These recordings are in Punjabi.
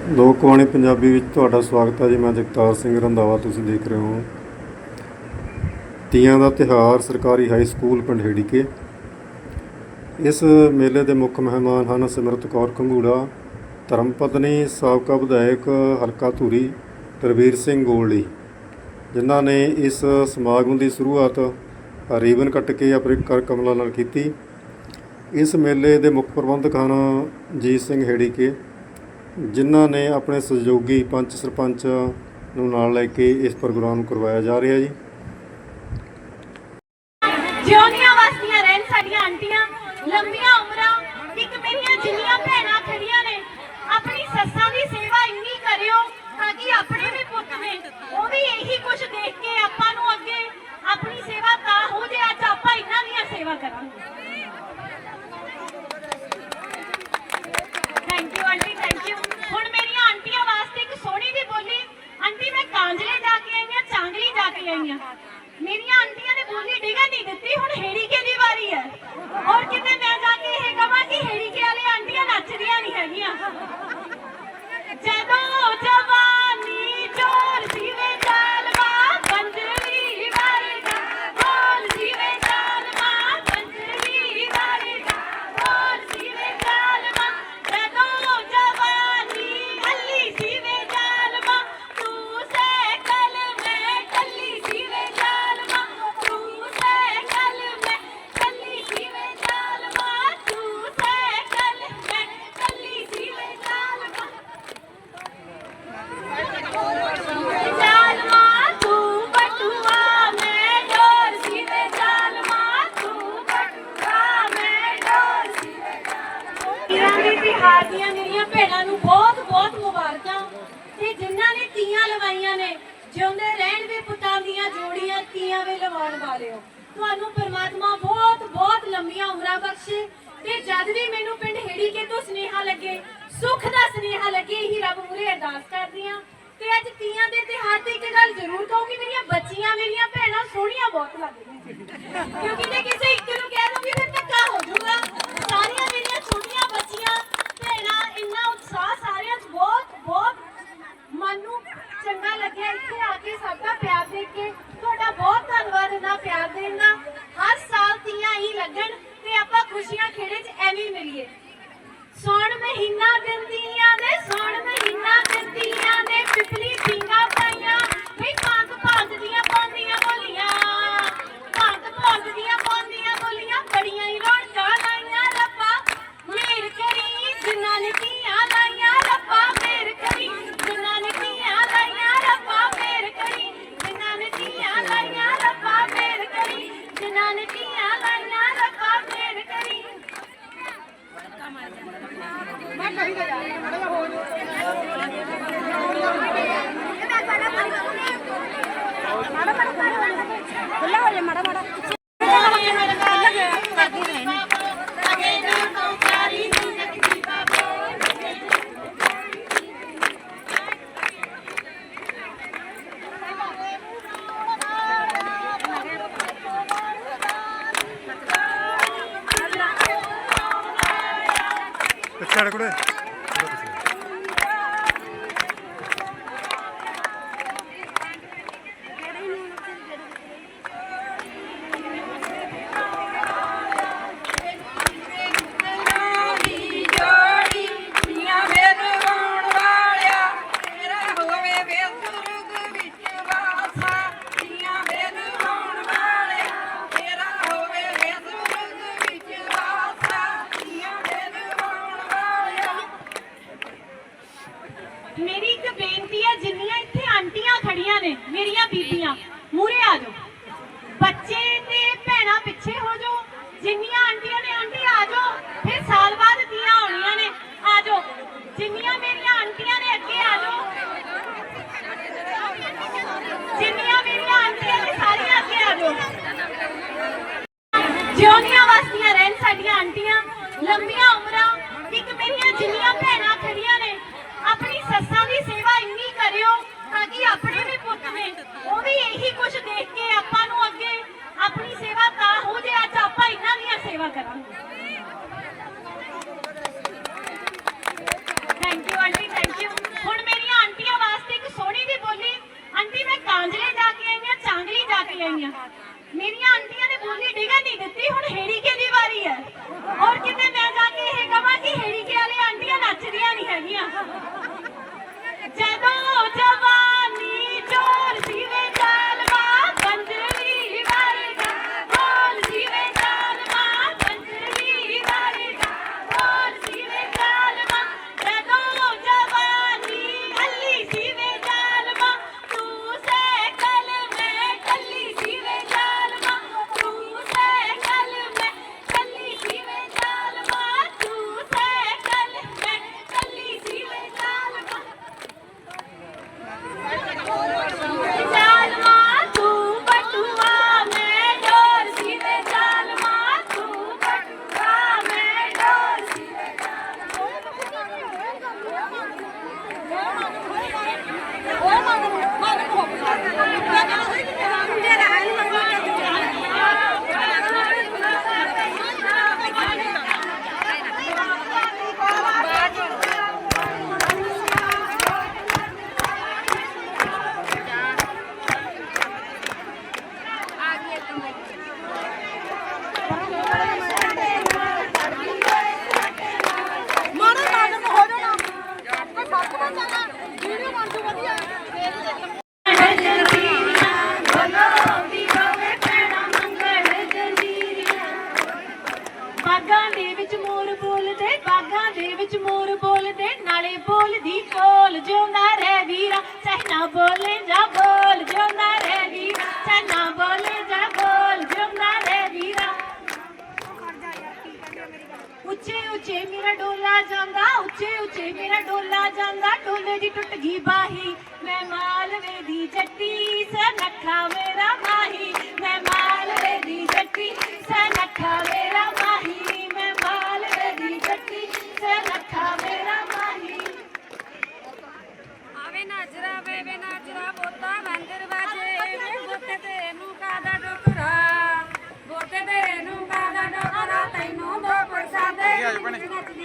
ਲੋਕ ਲੋਕਵਾਣੀ ਪੰਜਾਬੀ ਵਿੱਚ ਤੁਹਾਡਾ ਸਵਾਗਤ ਹੈ ਜੀ। ਮੈਂ ਜਗਤਾਰ ਸਿੰਘ ਰੰਧਾਵਾ, ਤੁਸੀਂ ਦੇਖ ਰਹੇ ਹੋ ਤੀਆਂ ਦਾ ਤਿਹਾਰ ਸਰਕਾਰੀ ਹਾਈ ਸਕੂਲ ਪਿੰਡ ਹੇੜੀਕੇ ਇਸ ਮੇਲੇ ਦੇ ਮੁੱਖ ਮਹਿਮਾਨ ਹਨ ਸਿਮਰਤ ਕੌਰ ਕੰਗੂੜਾ, ਧਰਮਪਤਨੀ, ਸਾਬਕਾ ਵਿਧਾਇਕ ਹਲਕਾ ਧੂਰੀ, ਤਰਵੀਰ ਸਿੰਘ ਗੋਲਡੀ, ਜਿਨ੍ਹਾਂ ਨੇ ਇਸ ਸਮਾਗਮ ਦੀ ਸ਼ੁਰੂਆਤ ਰੀਬਨ ਕੱਟ ਕੇ ਆਪਣੇ ਕਰ ਕਮਲਾਂ ਨਾਲ ਕੀਤੀ। ਇਸ ਮੇਲੇ ਦੇ ਮੁੱਖ ਪ੍ਰਬੰਧਕ ਹਨ ਜੀਤ ਸਿੰਘ ਹੇੜੀਕੇ ਜਿਨ੍ਹਾਂ ਨੇ ਆਪਣੇ ਸਹਿਯੋਗੀ ਪੰਚ ਸਰਪੰਚ ਨੂੰ ਨਾਲ ਲੈ ਕੇ ਇਸ ਪ੍ਰੋਗਰਾਮ ਨੂੰ ਕਰਵਾਇਆ ਜਾ ਰਿਹਾ ਜੀ। ਜਿਉਣੀਆਂ ਵਸਦੀਆਂ ਰਹਿਣ ਸਾਡੀਆਂ ਆਂਟੀਆਂ, ਲੰਬੀਆਂ ਉਮਰਾਂ, ਇੱਕ ਮੇਰੀਆਂ ਜਿੰਨੀਆਂ ਭੈਣਾਂ ਖੜੀਆਂ ਨੇ, ਆਪਣੀ ਸੱਸਾਂ ਦੀ ਸੇਵਾ ਇੰਨੀ ਕਰਿਓ ਤਾਂ ਕਿ ਆਪਣੇ ਵੀ ਪੁੱਤ ਨੇ। ਉਹ ਵੀ ਇਹੀ ਕੁਝ ਦੇਖ ਕੇ ਆਪਾਂ ਨੂੰ ਅੱਗੇ ਆਪਣੀ ਸੇਵਾ ਤਾਂ ਹੋ ਜੇ, ਅੱਜ ਆਪਾਂ ਇਹਨਾਂ ਦੀਆਂ ਸੇਵਾ ਕਰਾਂਗੇ। ਤੀਆਂ ਨੇ। ਜਿਉਂਦੇ ਰਹਿਣ ਵੀ ਪੁੱਤਾਂ ਦੀਆਂ ਜੋੜੀਆਂ ਤੀਆਂ ਵੇ ਲਵਾਉਣ ਵਾਲਿਓ। ਤੁਹਾਨੂੰ ਪਰਮਾਤਮਾ ਬਹੁਤ ਬਹੁਤ ਲੰਮੀਆਂ ਉਮਰਾਂ ਬਖਸ਼ੇ ਤੇ ਜਦ ਵੀ ਮੈਨੂੰ ਪਿੰਡ ਹੇੜੀ ਕੇ ਤੋਂ ਸਨੇਹਾ ਲੱਗੇ, ਸੁੱਖ ਦਾ ਸਨੇਹਾ ਲੱਗੇ ਹੀ ਰੱਬ ਮੂਰੇ ਅਰਦਾਸ ਕਰਦੀ ਹਾਂ। ਤੇ ਅੱਜ ਤੀਆਂ ਦੇ ਤਿਉਹਾਰ ਤੇ ਇੱਕ ਗੱਲ ਜ਼ਰੂਰ ਕਹੂੰਗੀ, ਮੇਰੀਆਂ ਬੱਚੀਆਂ, ਮੇਰੀਆਂ ਭੈਣਾਂ ਸੋਹਣੀਆਂ ਬਹੁਤ ਲੱਗਦੀਆਂ ਕਿਉਂਕਿ ਜੇ ਕਿਸੇ ਇੱਕ ਨੂੰ ਕਹਿ ਦੂੰਗੀ ਫਿਰ ਧੱਕਾ ਹੋ ਜਾਊਗਾ ਸਾਰੀਆਂ ਮੇਰੀਆਂ ਛੋਟੀਆਂ ਬੱਚੀਆਂ ਭੈਣਾਂ ਇੰਨਾ ਉਤਸ਼ਾਹ ਸਾਰਿਆਂ 'ਚ ਬਹੁਤ ਬਹੁਤ ਮਨ ਨੂੰ ਚੰਗਾ ਲੱਗਿਆ ਇੱਥੇ ਆ ਕੇ ਸਭ ਦਾ ਪਿਆਰ ਦੇਖ ਕੇ ਤੁਹਾਡਾ ਬਹੁਤ ਧੰਨਵਾਦ ਇਹਨਾਂ ਪਿਆਰ ਦੇਣ ਦਾ ਹਰ ਸਾਲ ਤੀਆਂ ਹੀ ਲੱਗਣ ਤੇ ਆਪਾਂ ਖੁਸ਼ੀਆਂ ਖੇੜੇ 'ਚ ਐਵੇਂ ਹੀ ਮਿਲੀਏ ਸੌਣ ਮਹੀਨਾ ਦਿੰਦੀਆਂ ਨੇ ਸੌਣ ਮਹੀਨਾ ਦਿੰਦੀਆਂ ਨੇ ਪਿਪਲੀ ਪੀਂਗਾ ਪਾਈਆਂ ਵੀ ਪੰਗ ਪੰਗ ਦੀਆਂ ਪਾਉਂਦੀਆਂ ਬੋਲੀਆਂ ਪੰਗ ਪੰਗ ਦੀਆਂ ਪਾਉਂਦੀਆਂ ਬੋਲੀਆਂ ਬੜੀਆਂ ਹੀ ਰੌਣਕਾਂ ਲਾਈਆਂ ਰੱਬਾ ਮੇਰ ਕਰੀ ਜਿਨ੍ਹਾਂ ਨੇ ਧੀਆਂ ਲਾਈਆਂ ਰੱਬਾ ਮੇਰ ਕਰੀ ਜਿਨ੍ਹਾਂ ਨੇ ਧੀਆਂ ਲਾਈਆਂ ਰੱਬਾ ਮੇਰ ਕਰੀ ਜਿਨ੍ਹਾਂ ਨੇ ਧੀਆਂ ਲਾਈਆਂ ਰੱਬਾ ਮੇਰ ਕਰੀ ਜਿਨ੍ਹਾਂ ਨੇ ਧੀਆਂ ਲਾਈਆਂ ਰੱਬਾ ਮੇਰ ਕਰੀ ਪਿੱਛੇ ਹਟ ਕੁੜੇ ਦੀ ਨੇ ਮੇਰੀਆਂ ਬੀਬੀਆਂ ਮੂਰੇ ਆ ਜਾਓ। ਬੱਚੇ ਤੇ ਭੈਣਾਂ ਪਿੱਛੇ ਹੋ ਜਾਓ। ਜਿੰਨੀਆਂ ਆਂਟੀਆਂ ਨੇ ਆਂਟੀ ਆ ਜਾਓ। ਫਿਰ ਸਾਲ ਬਾਅਦ ਤੀਆਂ ਆਉਣੀਆਂ ਨੇ, ਆ ਜਾਓ। ਜਿੰਨੀਆਂ ਮੇਰੀਆਂ ਆਂਟੀਆਂ ਨੇ ਅੱਗੇ ਆ ਜਾਓ। ਜਿੰਨੀਆਂ ਮੇਰੀਆਂ ਆਂਟੀਆਂ ਨੇ ਸਾਰੀਆਂ ਅੱਗੇ ਆ ਜਾਓ। ਜਿਉਣੀਆਂ ਵਸਦੀਆਂ ਰਹਿਣ ਸਾਡੀਆਂ ਆਂਟੀਆਂ ਲੰਬੀਆਂ ਉਮਰਾਂ, ਇੱਕ ਮੇਰੀਆਂ ਜਿੰਨੀਆਂ ਭੈਣਾਂ ਖੜੀਆਂ ਨੇ, ਆਪਣੀ ਸੱਸਾਂ ਦੀ ਸੇਵਾ ਇੰਨੀ ਕਰਿਓ ਤਾਂ ਕਿ ਆਪਣੇ ਹੋਵੇ ਉਹ ਵੀ ਇਹੀ ਕੁਝ ਦੇਖ ਕੇ ਆਪਾਂ ਨੂੰ ਅੱਗੇ ਆਪਣੀ ਸੇਵਾ ਤਾਂ ਹੋ ਜੇ, ਅੱਜ ਆਪਾਂ ਇਹਨਾਂ ਦੀਆਂ ਸੇਵਾ ਕਰਾਂਗੇ। Thank you aunty thank you ਹੁਣ ਮੇਰੀਆਂ ਆਂਟੀਆਂ ਵਾਸਤੇ ਇੱਕ ਸੋਹਣੀ ਜਿਹੀ ਬੋਲੀ, ਆਂਟੀ, ਮੈਂ ਕਾਂਜਲੇ ਜਾ ਕੇ ਆਈ ਆ ਚਾਂਗਲੀ ਜਾ ਕੇ ਆਈ ਆ ਉੱਚੇ ਉੱਚੇ ਮੇਰਾ ਡੋਲਾ ਜਾਂਦਾ, ਉੱਚੇ ਉੱਚੇ ਮੇਰਾ ਡੋਲਾ ਜਾਂਦਾ, ਡੋਲੇ ਦੀ ਟੁੱਟ ਗਈ ਬਾਹੀ। ਮੈਂ ਮਾਲਵੇ ਦੀ ਜੱਟੀ, ਸਨਖਾ ਮੇਰਾ ਮਾਹੀ। ਮੈਂ ਮਾਲਵੇ ਦੀ ਜੱਟੀ, ਸਨਖਾ ਮੇਰਾ ਮਾਹੀ। ਮੈਂ ਮਾਲਵੇ ਦੀ ਜੱਟੀ, ਸਨਖਾ ਮੇਰਾ ਮਾਹੀ। ਆਵੇ ਨਾ ਜਰਾ ਵੇ ਨਾ ਜਰਾ ਬੋਤਾ ਮੰਦਰ ਵਾਜੇ। We're.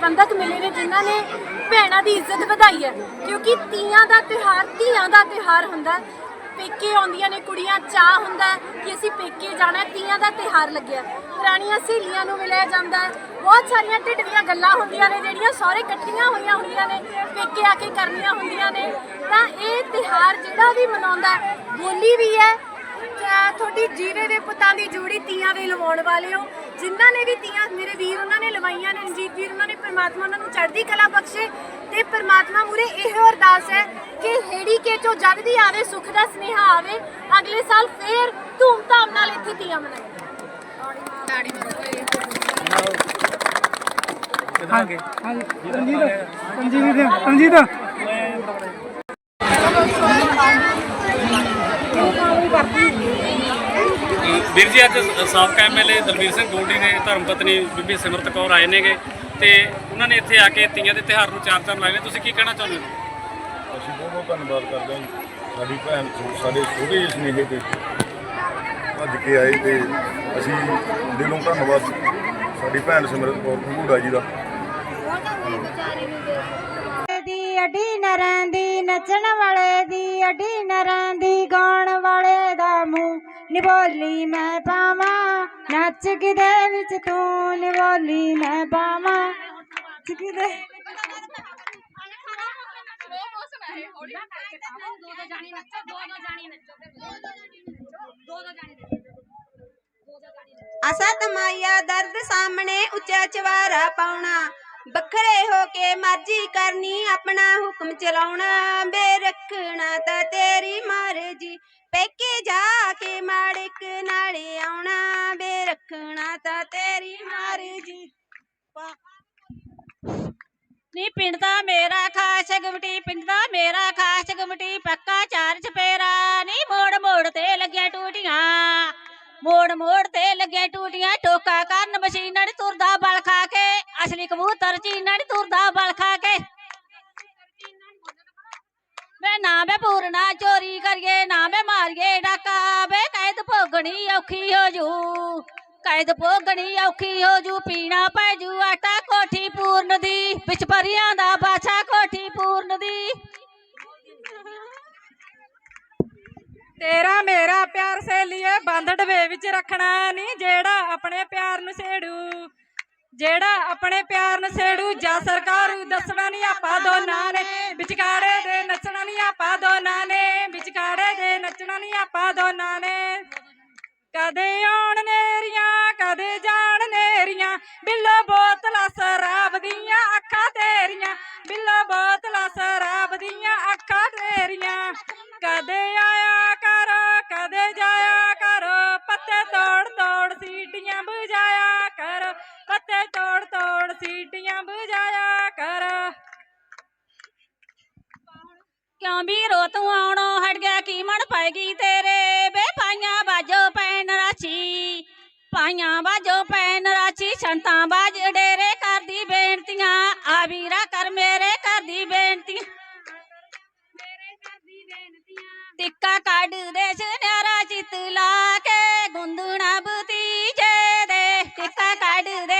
ਪ੍ਰਬੰਧਕ ਮਿਲੇ ਨੇ ਜਿਨ੍ਹਾਂ ਨੇ ਭੈਣਾਂ ਦੀ ਇੱਜ਼ਤ ਵਧਾਈ ਹੈ। ਕਿਉਂਕਿ ਤੀਆਂ ਦਾ ਤਿਉਹਾਰ ਧੀਆਂ ਦਾ ਤਿਉਹਾਰ ਹੁੰਦਾ ਪੇਕੇ ਆਉਂਦੀਆਂ ਨੇ ਕੁੜੀਆਂ ਚਾਹ ਹੁੰਦਾ ਕਿ ਅਸੀਂ ਪੇਕੇ ਜਾਣਾ ਤੀਆਂ ਦਾ ਤਿਉਹਾਰ ਲੱਗਿਆ ਪੁਰਾਣੀਆਂ ਸਹੇਲੀਆਂ ਨੂੰ ਮਿਲਿਆ ਜਾਂਦਾ ਬਹੁਤ ਸਾਰੀਆਂ ਢਿੱਡਵੀਆਂ ਗੱਲਾਂ ਹੁੰਦੀਆਂ ਨੇ, ਜਿਹੜੀਆਂ ਸਾਰੇ ਇਕੱਠੀਆਂ ਹੋਈਆਂ ਹੁੰਦੀਆਂ ਨੇ, ਪੇਕੇ ਆ ਕੇ ਕਰਨੀਆਂ ਹੁੰਦੀਆਂ ਨੇ। ਤਾਂ ਇਹ ਤਿਉਹਾਰ ਜਿਹੜਾ ਵੀ ਮਨਾਉਂਦਾ ਬੋਲੀ ਵੀ ਹੈ ਤੁਹਾਡੀ ਜੀਵੇ ਦੇ ਪੁੱਤਾਂ ਦੀ ਜੋੜੀ ਤੀਆਂ ਦੇ ਲਵਾਉਣ ਵਾਲੇ ਹੋ ਜਿਨ੍ਹਾਂ ਨੇ ਵੀ ਤੀਆਂ ਮੇਰੇ ਵੀਰ ਉਹਨਾਂ ਨੇ ਲਵਾਈਆਂ ਨੇ ਰਣਜੀਤ ਵੀਰ ਉਹਨਾਂ ਨੇ ਪ੍ਰਮਾਤਮਾ ਉਹਨਾਂ ਨੂੰ ਚੜ੍ਹਦੀ ਕਲਾ ਬਖਸ਼ੇ ਤੇ ਪ੍ਰਮਾਤਮਾ ਮੂਰੇ ਇਹੋ ਅਰਦਾਸ ਹੈ ਕਿ ਹੇੜੀ ਕੇ ਚੋਂ ਜਦ ਵੀ ਆਵੇ ਸੁੱਖ ਦਾ ਸਨੇਹਾ ਆਵੇ ਅਗਲੇ ਸਾਲ ਫੇਰ ਧੂਮਧਾਮ ਨਾਲ ਇੱਥੇ ਤੀਆਂ ਮਨਾਈਆਂ ਵੀਰ ਜੀ ਅੱਜ ਸਾਬਕਾ ਐਮਐਲਏ ਦਲਵੀਰ ਸਿੰਘ ਗੋਲਡੀ ਨੇ ਧਰਮ ਪਤਨੀ ਬੀਬੀ ਸਿਮਰਤ ਕੌਰ ਆਏ ਨੇਗੇ ਤੇ ਉਹਨਾਂ ਨੇ ਇੱਥੇ ਆ ਕੇ ਤੀਆਂ ਦੇ ਤਿਉਹਾਰ ਨੂੰ ਚਾਰ ਚਾਰ ਲਾਏ ਨੇ। ਤੁਸੀਂ ਕੀ ਕਹਿਣਾ ਚਾਹੁੰਦੇ ਹੋ? ਅਸੀਂ ਬਹੁਤ ਬਹੁਤ ਧੰਨਵਾਦ ਕਰਦੇ ਹਾਂ ਜੀ। ਸਾਡੀ ਭੈਣ ਸਾਡੇ ਛੋਟੇ ਜਿਹੇ ਸੁਨੇਹੇ ਤੇ ਭੱਜ ਕੇ ਆਏ ਤੇ ਅਸੀਂ ਦਿਲੋਂ ਧੰਨਵਾਦ। ਸਾਡੀ ਭੈਣ ਸਿਮਰਤ ਕੌਰ ਘੰਗੂੜਾ ਜੀ ਦਾ। ਦੀ ਅਡੀ ਨਰਾਂ ਦੀ ਨੱਚਣ ਵਾਲੇ ਦੀ ਅਡੀ ਨਰਾਂ ਦੀ ਗਾਉਣ ਵਾਲੇ ਦਾ ਮੂੰਹ। ਨਿਬੋਲੀ ਮੈਂ ਪਾਵਾਂ ਨੱਚ ਕਿਦੇ ਵਿੱਚ ਤੂੰ ਨਿਬੋਲੀ ਮੈਂ ਪਾਵਾਂ ਨੱਚ ਕਿਦੇ ਅਸਤ ਮਾਇਆ ਦਰਦ ਸਾਹਮਣੇ ਉੱਚਾ ਚਵਾਰਾ ਪਾਉਣਾ ਵੱਖਰੇ ਹੋ ਕੇ ਮਰਜ਼ੀ ਕਰਨੀ ਆਪਣਾ ਹੁਕਮ ਚਲਾਉਣਾ ਬੇ ਰੱਖਣਾ ਤਾਂ ਤੇਰੀ ਮਰਜ਼ੀ ਪੇਕੇ ਜਾ ਕੇ ਮਾੜਕ ਨਾਲੇ ਆਉਣਾ, ਬੇ ਰੱਖਣਾ ਤਾਂ ਤੇਰੀ ਮਰਜ਼ੀ। ਨੀ ਪਿੰਡ ਦਾ ਮੇਰਾ ਖਾਸ ਗਮਟੀ ਪਿੰਡ ਦਾ ਮੇਰਾ ਖਾਸ ਗਮਟੀ, ਪੱਕਾ ਚਾਰ ਚਪੇਰਾ। ਨੀ ਮੋੜ ਮੋੜ ਤੇ ਲੱਗਿਆ ਟੂਟੀਆਂ, ਮੋੜ ਮੋੜ ਤੇ ਲੱਗਿਆ ਟੂਟੀਆਂ। ਟੋਕਾ ਕਰਨ ਮਸ਼ੀਨਾਂ ਨੀ ਤੁਰਦਾ ਬਲ ਖਾ ਕੇ, ਅਸਲੀ ਕਬੂਤਰ ਚੀਨਾਂ ਨੀ ਤੁਰਦਾ ਬਲ ਖਾ ਕੇ। ਵੇ ਨਾ ਵੇ ਪੂਰਨਾ ਚੋਰੀ ਕਰੀਏ ਨਾ ਵੇ ਮਾਰੀਏ ਡਾਕਾ ਵੇ ਕੈਦ ਭੋਗਣੀ ਔਖੀ ਹੋ ਜੂ। ਕੈਦ ਭੋਗਣੀ ਔਖੀ ਹੋ ਜੂ। ਪੀਣਾ ਪੈ ਜੂ ਆਟਾ ਕੋਠੀ ਪੂਰਨ ਦੀ। ਵਿੱਚ ਪਰੀਆਂ ਦਾ ਬਾਛਾ ਕੋਠੀ ਪੂਰਨ ਦੀ। ਤੇਰਾ ਮੇਰਾ ਪਿਆਰ ਸੇਲੀਏ ਬੰਦ ਡਵੇ ਵਿੱਚ ਰੱਖਣਾ ਨਹੀਂ ਜਿਹੜਾ ਆਪਣੇ ਪਿਆਰ ਨੂੰ ਛੇੜੂ। ਜਿਹੜਾ ਆਪਣੇ ਪਿਆਰ ਨੂੰ ਛੇੜੂ, ਜਾ ਸਰਕਾਰੂ ਦੱਸਣਾ ਨਹੀਂ ਆਪਾਂ ਦੋਨਾਂ ਨੇ। ਵਿਚਕਾਰੇ ਦੇ ਕਦੇ ਆਉਣ ਨੇਰੀਆਂ, ਕਦੇ ਜਾਣ ਨੇਰੀਆਂ। ਬਿੱਲੋ ਬੋਤਲਾਂ ਸ਼ਰਾਬ ਦੀਆਂ ਅੱਖਾਂ ਤੇਰੀਆਂ। ਬਿੱਲੋ ਬੋਤਲਾਂ ਸ਼ਰਾਬ ਦੀਆਂ ਅੱਖਾਂ ਤੇਰੀਆਂ। ਕਦੇ ਆਇਆ ਕਰੋ, ਕਦੇ ਜਾਇਆ ਕਰੋ। ਪੱਤੇ ਤੋੜ ਤੋੜ ਸੀਟੀਆਂ ਬੁਝਾਇਆ ਕਰੋ। ਪੱਤੇ ਤੋੜ ਤੋੜ ਸੀਟੀਆਂ ਬੁਝਾਇਆ ਕਰੋ। ਕਿਉਂ ਵੀਰੋ ਤੂੰ ਆਉਣੋਂ ਹਟ ਗਿਆ, ਕੀ ਮਣ ਪਾਏਗੀ ਤੇਰੇ? ਵੇ ਬਾਜੋ ਰਾਚੀ। ਪਾਈਆਂ ਬਾਜੋ ਪੈਨ ਰਾਚੀ, ਸੰਤਾਂ ਬਾਜ ਡੇਰੇ ਕਰਦੀ ਬੇਨਤੀਆਂ। ਆ ਵੀਰਾ ਕਰ ਮੇਰੇ ਕਰਦੀ ਬੇਨਤੀਆਂ। ਟਿੱਕਾ ਕੱਢ ਦੇ ਸੁਨਿਆਰਾ ਚਿਤ ਲਾ ਕੇ, ਗੁੰਦਣਾ ਬਤੀਜੇ ਦੇ। ਟਿੱਕਾ ਕੱਢ ਦੇ